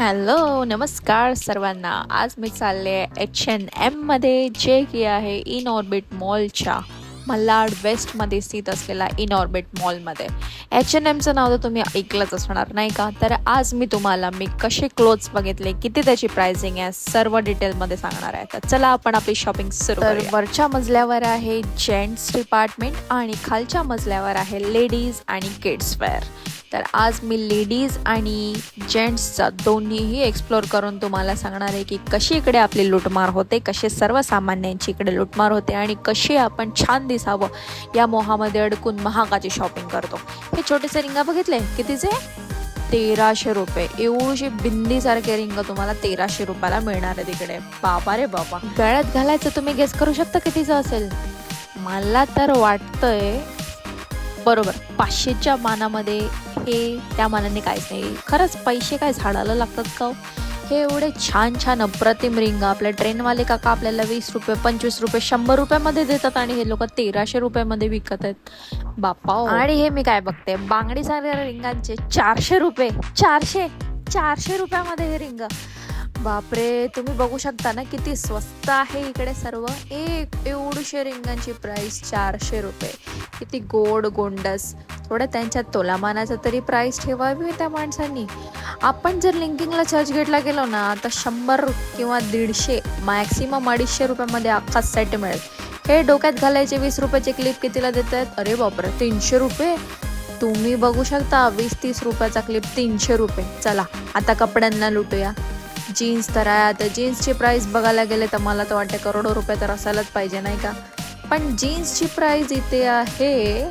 Hello नमस्कार सर्वांना. आज मी चालले एच एन एममध्ये जे की आहे इन ऑर्बिट मॉलच्या मल्हाड वेस्टमध्ये स्थित असलेला इन ऑर्बिट मॉलमध्ये एच एन एमचं नाव तर तुम्ही ऐकलंच असणार नाही का? तर आज मी तुम्हाला मी कसे क्लोथ्स बघितले किती त्याची प्राइसिंग आहे सर्व डिटेलमध्ये सांगणार आहे. तर चला आपण आपली शॉपिंग सुरू तर वरच्या मजल्यावर आहे जेंट्स डिपार्टमेंट आणि खालच्या मजल्यावर आहे लेडीज आणि किड्स वेअर तर आज मी लेडीज आणि जेंट्सचा दोन्हीही एक्सप्लोर करून तुम्हाला सांगणार आहे की कशी इकडे आपली लुटमार होते कसे सर्वसामान्यांची इकडे लुटमार होते आणि कशी आपण छान दिसावं या मोहामध्ये अडकून महागाची शॉपिंग करतो. हे छोटेसे रिंगा बघितले? कितीचे? तेराशे रुपये. एवढे बिंदीसारखे रिंग तुम्हाला तेराशे रुपयाला मिळणार आहे तिकडे बाबा रे बाबा. गळ्यात घालायचं तुम्ही गेस करू शकता कितीचं असेल? मला तर वाटतंय बरोबर. पाचशेच्या मानामध्ये हे त्या मानाने काहीच नाही. खरंच पैसे काय झाडाला लागतात का हो? हे? एवढे छान छान अप्रतिम रिंग आपल्या ट्रेनवाले काका आपल्याला वीस रुपये पंचवीस रुपये शंभर रुपयामध्ये देतात आणि हे लोक तेराशे रुपयामध्ये विकत आहेत. बापा हो. आणि हे मी काय बघते? बांगडी सारख्या रिंगांचे चारशे रुपये चारशे चारशे रुपयामध्ये हे रिंग. बापरे तुम्ही बघू शकता ना किती स्वस्त आहे इकडे सर्व. एक एवढीशे रिंगांची प्राईस चारशे रुपये. किती गोड गोंडस. थोडं त्यांच्या तोलामानाचा तरी प्राईस ठेवावी त्या माणसांनी. आपण जर लिंकिंगला चर्चगेटला गेलो ना तर शंभर किंवा दीडशे मॅक्सिमम अडीचशे रुपयामध्ये अख्खा सेट मिळेल. हे डोक्यात घालायचे वीस रुपयाचे क्लिप कितीला देत आहेत अरे बापरे तीनशे रुपये? तुम्ही बघू शकता वीस तीस रुपयाचा क्लिप तीनशे रुपये. चला आता कपड्यांना लुटूया. जीन्स तर आहे आता जीन्सची प्राईस बघायला गेले तर मला तर वाटते करोडो रुपये तर असायलाच पाहिजे नाही का? पण जीन्सची प्राईज इथे आहे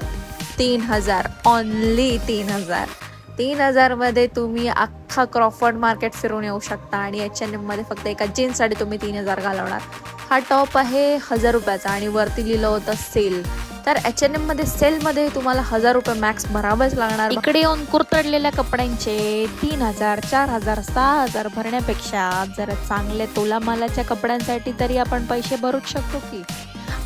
तीन हजार ऑनली तीन हजार. तीन हजारमध्ये तुम्ही अख्खा क्रॉफर्ड मार्केट फिरून येऊ शकता आणि H&M एच एन एममध्ये फक्त एका जीन्ससाठी तुम्ही तीन हजार घालवणार. हा टॉप आहे हजार रुपयाचा आणि वरती लिहिलं होतं सेल. तर H&M एच एन एममध्ये सेलमध्ये तुम्हाला हजार रुपये मॅक्स भरावेच लागणार. इकडे येऊन कुरतडलेल्या कपड्यांचे तीन हजार चार हजार सहा हजार भरण्यापेक्षा जरा चांगले तोला मालाच्या कपड्यांसाठी तरी आपण पैसे भरूच शकतो की.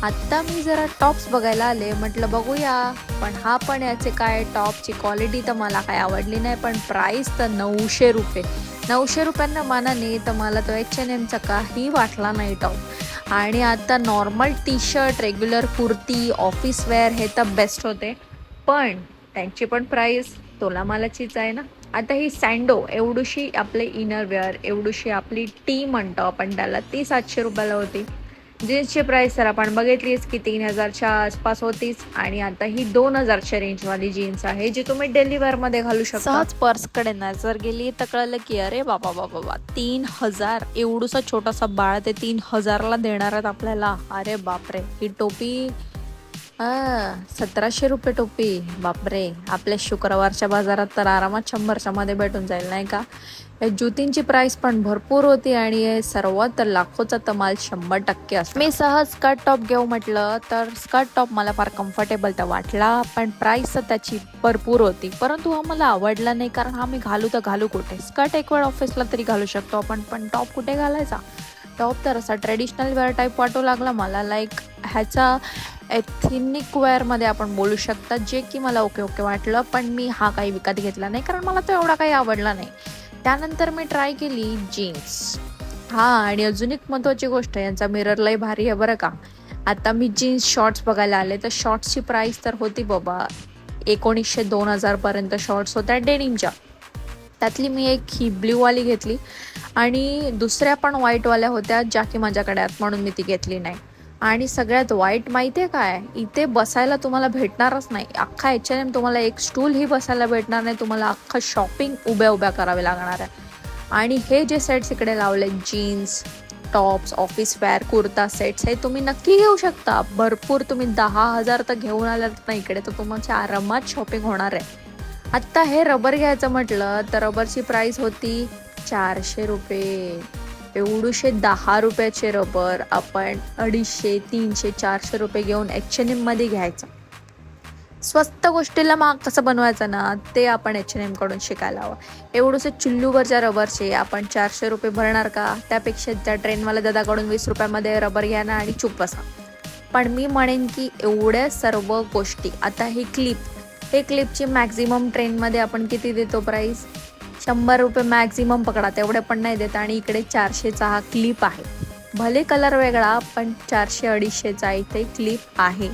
आत्ता मी जरा टॉप्स बघायला आले. म्हटलं बघूया. पण हा पण याचे काय टॉपची क्वालिटी तर मला काय आवडली नाही पण प्राईस तर नऊशे रुपये. नऊशे रुपयांना मानाने तर मला तो एच एन एमचा काही वाटला नाही टॉप आणि आता normal T shirt regular kurti office wear हे तर बेस्ट होते. पण त्यांची पण प्राईस तोला मालाचीच आहे ना. आता ही सँडो एवढीशी आपले इनर वेअर एवढीशी आपली टी म्हणतो आपण त्याला ती सातशे रुपयाला होती. जीन्सची प्राइस तर आपण बघितलीच की तीन हजारच्या आसपास होतीच आणि आता ही दोन हजारच्या रेंजवाली जीन्स आहे जी तुम्ही डेली मध्ये घालू शकता. सहज पर्सकडे नजर गेली तर कळलं की अरे बाबा बाबा बा तीन हजार एवढूसा छोटासा बाळ ते तीन हजारला देणार आहेत आपल्याला. अरे बापरे ही टोपी सतराशे रुपये टोपी. बापरे आपल्या शुक्रवारच्या बाजारात तर आरामात शंभरच्या मध्ये भेटून जाईल नाही का? या ज्युतींची प्राइस पण भरपूर होती आणि सर्वात तर लाखोचा तमाल शंभर टक्के असतो. मी सहज स्कर्ट टॉप घेऊ म्हटलं तर स्कर्ट टॉप मला फार कम्फर्टेबल तर वाटला पण प्राइस तर त्याची भरपूर होती. परंतु हा मला आवडला नाही कारण हा मी घालू तर घालू कुठे? स्कर्ट एक वेळ ऑफिसला तरी घालू शकतो आपण पण टॉप कुठे घालायचा? टॉप तर असा ट्रेडिशनल वेअर टाईप वाटू लागला. मला लाईक ह्याचा एथिनिक वेअरमध्ये आपण बोलू शकता जे की मला ओके ओके वाटलं पण मी हा काही विकत घेतला नाही कारण मला तो एवढा काही आवडला नाही. त्यानंतर मी ट्राय केली जीन्स हां आणि अजून एक महत्त्वाची गोष्ट यांचा मिरर लय भारी आहे बरं का. आता मी जीन्स शॉर्ट्स बघायला आले तर शॉर्ट्सची प्राईस तर होती बाबा एकोणीसशे दोन हजारपर्यंत शॉर्ट्स होत्या डेनिमच्या त्यातली मी एक ही ब्ल्यूवाली घेतली आणि दुसऱ्या पण व्हाईटवाल्या होत्या ज्या की माझ्याकडे आहेत म्हणून मी ती घेतली नाही. आणि सगळ्यात वाईट माहिती आहे काय? इथे बसायला तुम्हाला भेटणारच नाही. अख्खा एच एन एम तुम्हाला एक स्टूलही बसायला भेटणार नाही. तुम्हाला अख्खं शॉपिंग उभ्या उभ्या करावे लागणार आहे. आणि हे जे सेट्स इकडे लावले jeans tops office wear kurta sets हे तुम्ही नक्की घेऊ शकता. भरपूर तुम्ही दहा हजार तर घेऊन आलात ना इकडे तर तुमच्या आरामात शॉपिंग होणार आहे. आत्ता हे रबर घ्यायचं म्हटलं तर रबरची प्राईस होती चारशे रुपये. एवढूशे दहा रुपयाचे रबर आपण अडीचशे तीनशे चारशे रुपये घेऊन H&M एच एन एममध्ये घ्यायचं. स्वस्त गोष्टीला माग कसं बनवायचं ना ते आपण H&M एच एन एमकडून शिकायला हवं. एवढंसे चुल्लूवरच्या रबरचे आपण चारशे रुपये भरणार का? त्यापेक्षा त्या ट्रेनवाल्या दादाकडून वीस रुपयामध्ये रबर घ्या ना आणि चुप बसा. पण मी म्हणेन की एवढ्या सर्व गोष्टी आता ही क्लिप हे क्लिपची मॅक्झिमम ट्रेनमध्ये आपण किती देतो प्राईस शंभर रुपये मॅक्झिमम पकडा तेवढे पण नाही देत. आणि इकडे चारशेचा हा क्लिप आहे. भले कलर वेगळा पण चारशे अडीचशेचा इथे क्लिप आहे.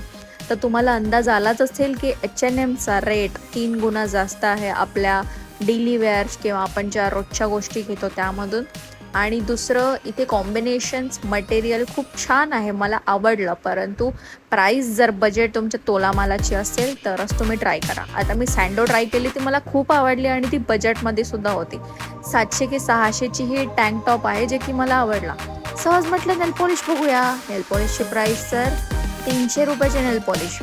तर तुम्हाला अंदाज आलाच असेल की एच एन एमचा रेट तीन गुणा जास्त आहे आपल्या डेली वेअर्स किंवा आपण ज्या रोजच्या गोष्टी घेतो त्यामधून. आणि दुसरं इथे कॉम्बिनेशन्स मटेरियल खूप छान आहे मला आवडलं. परंतु प्राईस जर बजेट तुमच्या तोलामालाची असेल तरच तुम्ही ट्राय करा. आता मी सँडो ट्राय केली ती मला खूप आवडली आणि ती बजेटमध्ये सुद्धा होती. सातशे की सहाशेची ही टँक टॉप आहे जे की मला आवडला. सहज म्हटलं नेल पॉलिश बघूया. नेल पॉलिशची प्राईस तर तीनशे रुपयाचे नेल पॉलिश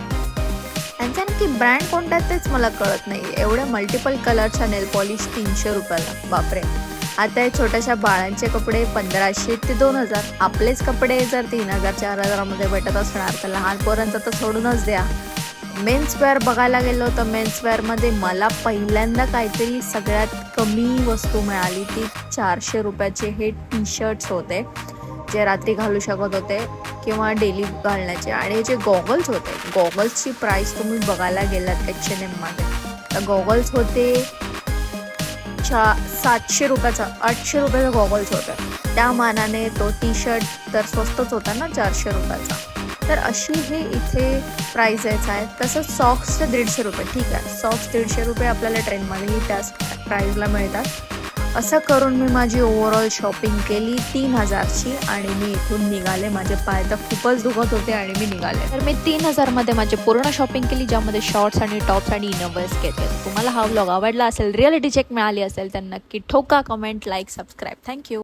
त्यांचा नक्की ब्रँड कोणता तेच मला कळत नाही एवढ्या मल्टिपल कलरच्या नेल पॉलिश तीनशे रुपयाला. बापरे. आता हे छोट्याशा बाळांचे कपडे पंधराशे ते दोन हजार. आपलेच कपडे जर तीन हजार चार हजारामध्ये भेटत असणार तर लहान पोरांचं तर सोडूनच द्या. मेन्स वेअर बघायला गेलो तर मेन्स वेअरमध्ये मला पहिल्यांदा काहीतरी सगळ्यात कमी वस्तू मिळाली ती चारशे रुपयाचे हे टी शर्ट्स होते जे रात्री घालू शकत होते किंवा डेली घालण्याचे. आणि हे जे गॉगल्स होते गॉगल्सची प्राईस तुम्ही बघायला गेलात एच एन एममध्ये तर गॉगल्स होते सा सातशे रुपयाचा आठशे रुपयाचा गॉगल्स होता. त्या मानाने तो टी शर्ट तर स्वस्तच होता ना चारशे रुपयाचा. तर अशी हे इथे प्राइजेस आहेत तसंच सॉक्स तर दीडशे रुपये ठीक आहे. सॉक्स दीडशे रुपये आपल्याला ट्रेनमध्येही त्याच प्राईजला मिळतात. असं करून मी माझी ओव्हरऑल शॉपिंग केली तीन हजारची आणि मी इथून निघाले. माझे पाय तर खूपच दुखत होते आणि मी निघाले. तर मी तीन हजारमध्ये माझी पूर्ण शॉपिंग केली ज्यामध्ये शॉर्ट्स आणि टॉप्स आणि इनोवर्स घेतले. तुम्हाला हा व्लॉग आवडला असेल रिअलिटी चेक मिळाली असेल तर नक्की ठोका कमेंट लाईक सबस्क्राईब थँक्यू